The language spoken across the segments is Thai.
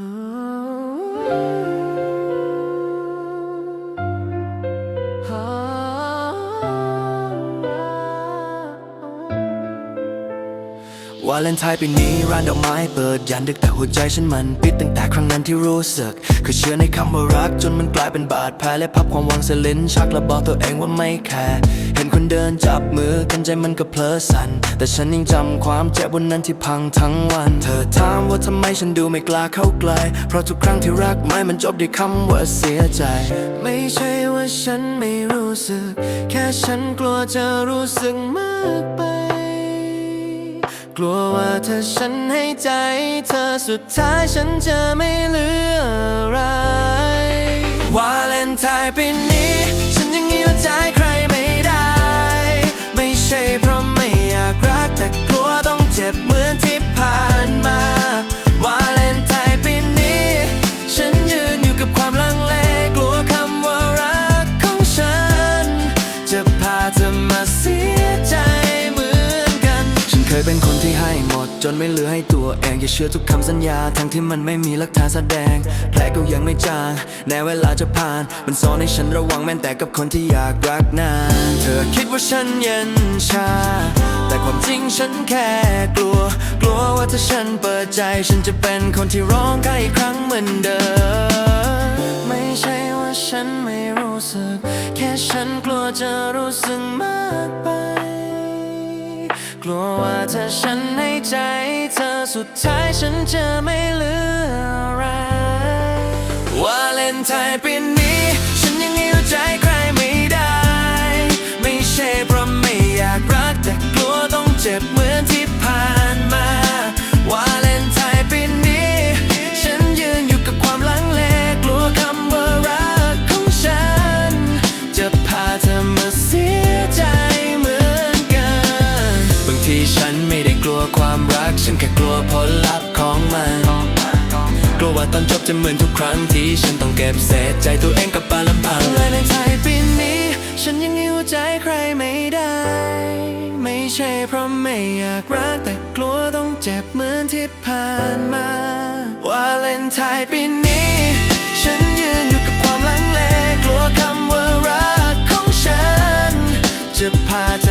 Ah. วาเลนไทน์ปีนี้ร้านดอกไม้เปิดยันดึกแต่หัวใจฉันมันปิดตั้งแต่ครั้งนั้นที่รู้สึกคือเชื่อในคำว่ารักจนมันกลายเป็นบาดแผลและพับความหวังเสลินชักและบอกตัวเองว่าไม่แคร์เห็นคนเดินจับมือกันใจมันก็เพลอสันแต่ฉันยังจำความเจ็บวันนั้นที่พังทั้งวัน เธอถามว่าทำไมฉันดูไม่กล้าเข้าใกล้เพราะทุกครั้งที่รักไม่มันจบด้วยคำว่าเสียใจ ไม่ใช่ว่าฉันไม่รู้สึก แค่ฉันกลัวจะรู้สึกมากไป กลัวว่าถ้าฉันให้ใจเธอสุดท้ายฉันจะไม่เหลืออะไรวาเลนไทน์ปีนี้ ฉันยังหิวใจใครไม่ได้ ไม่ใช่เพราะไม่อยากรัก แต่กลัวต้องเจ็บเหมือนที่ผ่านมาวาเลนไทน์ปีนี้ ฉันยืนอยู่กับความลังเลกลัวคำว่ารักของฉัน จะพาเธอมาเสียใจ เคยเป็นคนที่ให้หมด จนไม่เหลือให้ตัวเอง อย่าเชื่อทุกคำสัญญา ทั้งที่มันไม่มีหลักฐานแสดง แผลก็ยังไม่จางแม้เวลาจะผ่าน มันสอนให้ฉันระวังแม้แต่กับคนที่อยากรักนานเธอคิดว่าฉันเย็นชา แต่ความจริงฉันแค่กลัว กลัวว่าถ้าฉันเปิดใจ ฉันจะเป็นคนที่ร้องไห้อีกครั้งเหมือนเดิมไม่ใช่ว่าฉันไม่รู้สึก แค่ฉันกลัวจะรู้สึกมากไป กลัวว่าถ้าฉันให้ใจเธอสุดท้ายฉันจะไม่เหลืออะไรวาเลนไทน์ปีนี้ ฉันยังหิวใจ กลัวว่าตอนจบจะเหมือนทุกครั้งที่ฉันต้องเก็บเศษใจตัวเองกับบาลพังเลยในใจปีนี้ ฉันยังหิวใจใครไม่ได้ ไม่ใช่เพราะไม่อยากรักแต่กลัวต้องเจ็บเหมือนที่ผ่านมา ว่าเลนไทยปีนี้ ฉันยืนอยู่กับความลังเลกลัวคำว่ารักของฉัน จะพาเธ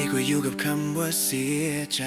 ดีกว่าอยู่กับคำว่าเสียใจ